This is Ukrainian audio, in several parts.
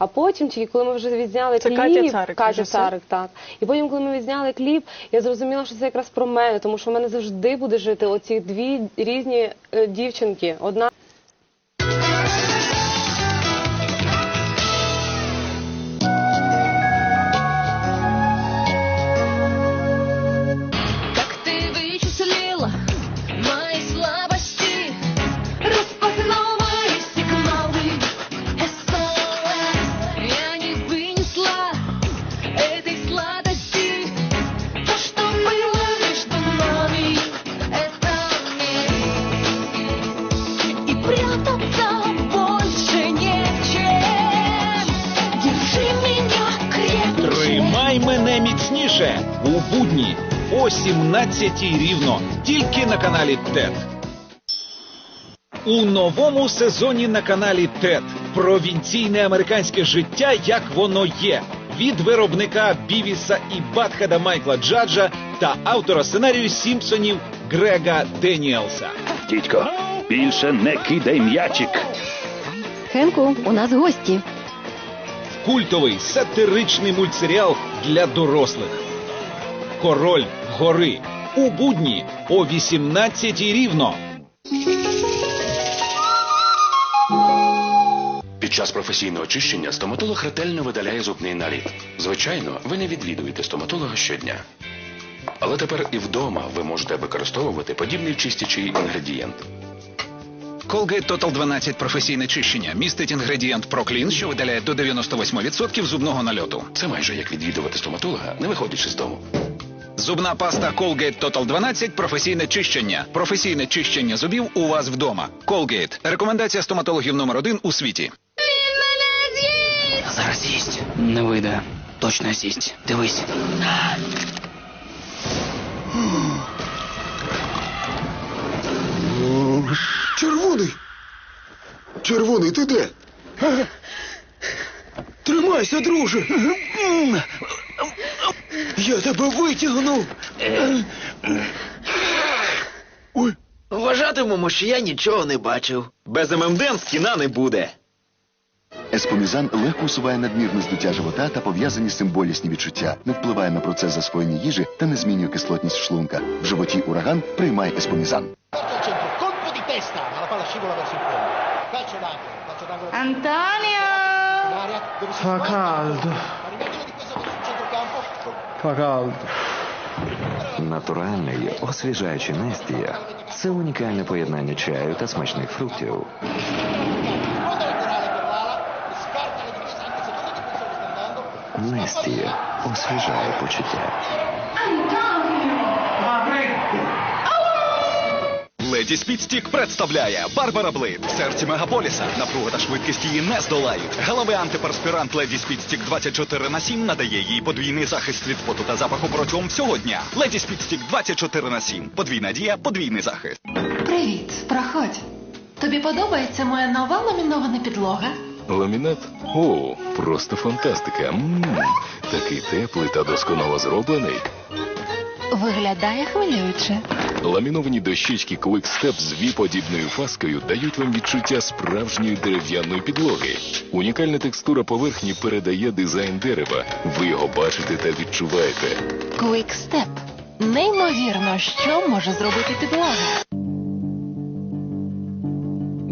А потім, тільки коли ми вже відзняли Це кліп, Катя Царик Катя режисер? Царик, так. І потім, коли ми відзняли кліп, я зрозуміла, що це якраз про мене, тому що в мене завжди буде жити оці дві різні е, дівчинки. Одна міцніше у будні о 17-й рівно, тільки на каналі ТЕТ. У новому сезоні на каналі ТЕТ провінційне американське життя, як воно є. Від виробника Бівіса і Батхеда Майкла Джаджа та автора сценарію Сімпсонів Грега Деніелса. Дідько, більше не кидай м'ячик. Хенку, у нас гості. Культовий сатиричний мультсеріал для дорослих. Король гори у будні о 18 рівно. Під час професійного очищення стоматолог ретельно видаляє зубний наліт. Звичайно, ви не відвідуєте стоматолога щодня. Але тепер і вдома ви можете використовувати подібний чистячий інгредієнт. Colgate Total 12 професійне чищення містить інгредієнт Проклін, що видаляє до 98% зубного нальоту. Це майже як відвідувати стоматолога, не виходячи з дому. Зубна паста Colgate Total 12 професійне чищення. Професійне чищення зубів у вас вдома. Colgate. Рекомендація стоматологів номер один у світі. Зараз їсть. Не вийде. Точно сість. Дивись. Червоний! Червоний, ти де? Тримайся, друже! Я тебе витягну! Ой, Вважатимемо, що я нічого не бачив. Без ММД кіна не буде. Еспомізан легко усуває надмірне здуття живота та пов'язані з цим болісні відчуття, не впливає на процес засвоєння їжі та не змінює кислотність шлунка. В животі ураган приймай еспомізан. Antonio! Fa caldo. Fa. Натуральний, освіжаючий Нестія – це унікальне поєднання чаю та смачних фруктів. Нестія освіжає per Леді Спідстік представляє Барбара Блейд в серці мегаполіса. Напруга та швидкість її не здолають. Головий антиперспірант Леді Спідстік 24 на 7 надає їй подвійний захист від поту та запаху протягом всього дня. Леді Спідстік 24 на 7. Подвійна дія, подвійний захист. Привіт, проходь. Тобі подобається моя нова ламінована підлога? Ламінат? О, просто фантастика. м такий теплий та досконало зроблений. Виглядає хвилююче. Ламіновані дощечки Quick Step з віподібною фаскою дають вам відчуття справжньої дерев'яної підлоги. Унікальна текстура поверхні передає дизайн дерева. Ви його бачите та відчуваєте. Quick Step. Неймовірно, що може зробити підлога.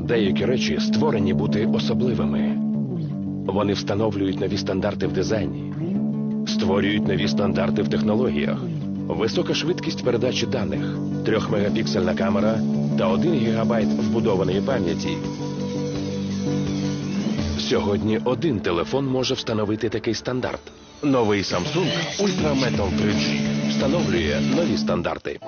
Деякі речі створені бути особливими. Вони встановлюють нові стандарти в дизайні, створюють нові стандарти в технологіях, висока швидкість передачі даних, 3-мегапіксельна камера та 1 гігабайт вбудованої пам'яті. Сьогодні один телефон може встановити такий стандарт. Новий Samsung Ultra Metal 3G встановлює нові стандарти.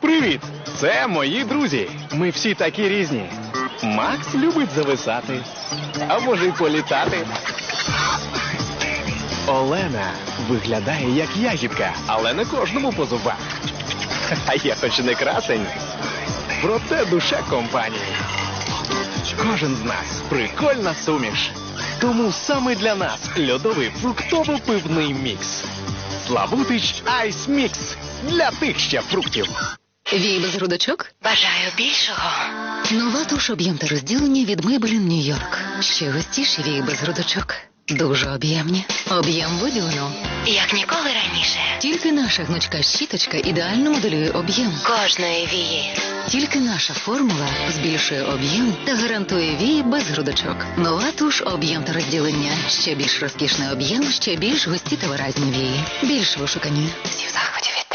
Привіт! Це мої друзі. Ми всі такі різні. Макс любить зависати. А може й політати. Олена виглядає як ягідка, але не кожному по зубах. А я хоч і не красень. Проте душа компанії. Кожен з нас прикольна суміш. Тому саме для нас льодовий фруктово-пивний мікс. Славутич Айс Мікс для тих ще фруктів. Вій без грудочок? Бажаю більшого. Нова туш об'єм та розділення від Maybelline New York. Ще густіші вії без грудочок. Дуже об'ємні. Об'єм виділено. Як ніколи раніше. Тільки наша гнучка щіточка ідеально моделює об'єм. Кожної вії. Тільки наша формула збільшує об'єм та гарантує вії без грудочок. Нова туш об'єм та розділення. Ще більш розкішний об'єм, ще більш густі та виразні вії. Більш вишукані. Всі в захваті від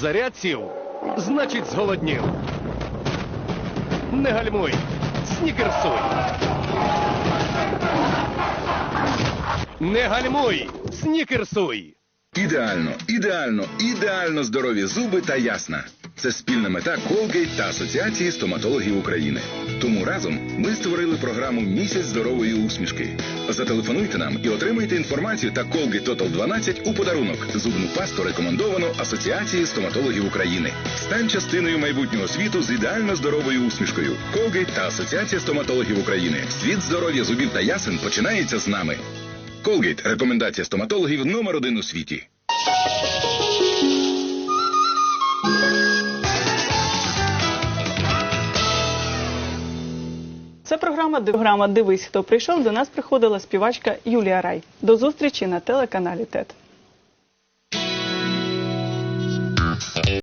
Заряд сів, значить зголоднів. Не гальмуй, снікерсуй. Не гальмуй, снікерсуй. Ідеально, ідеально, ідеально здорові зуби та ясна. Це спільна мета Colgate та Асоціації стоматологів України. Тому разом ми створили програму Місяць здорової усмішки. Зателефонуйте нам і отримайте інформацію та Colgate Total 12 у подарунок. Зубну пасту рекомендовано Асоціації стоматологів України. Стань частиною майбутнього світу з ідеально здоровою усмішкою. Colgate та Асоціація стоматологів України. Світ здоров'я зубів та ясен починається з нами. Colgate – рекомендація стоматологів номер один у світі. Це програма програма Дивись, хто прийшов. До нас приходила співачка Юлія Рай. До зустрічі на телеканалі ТЕТ.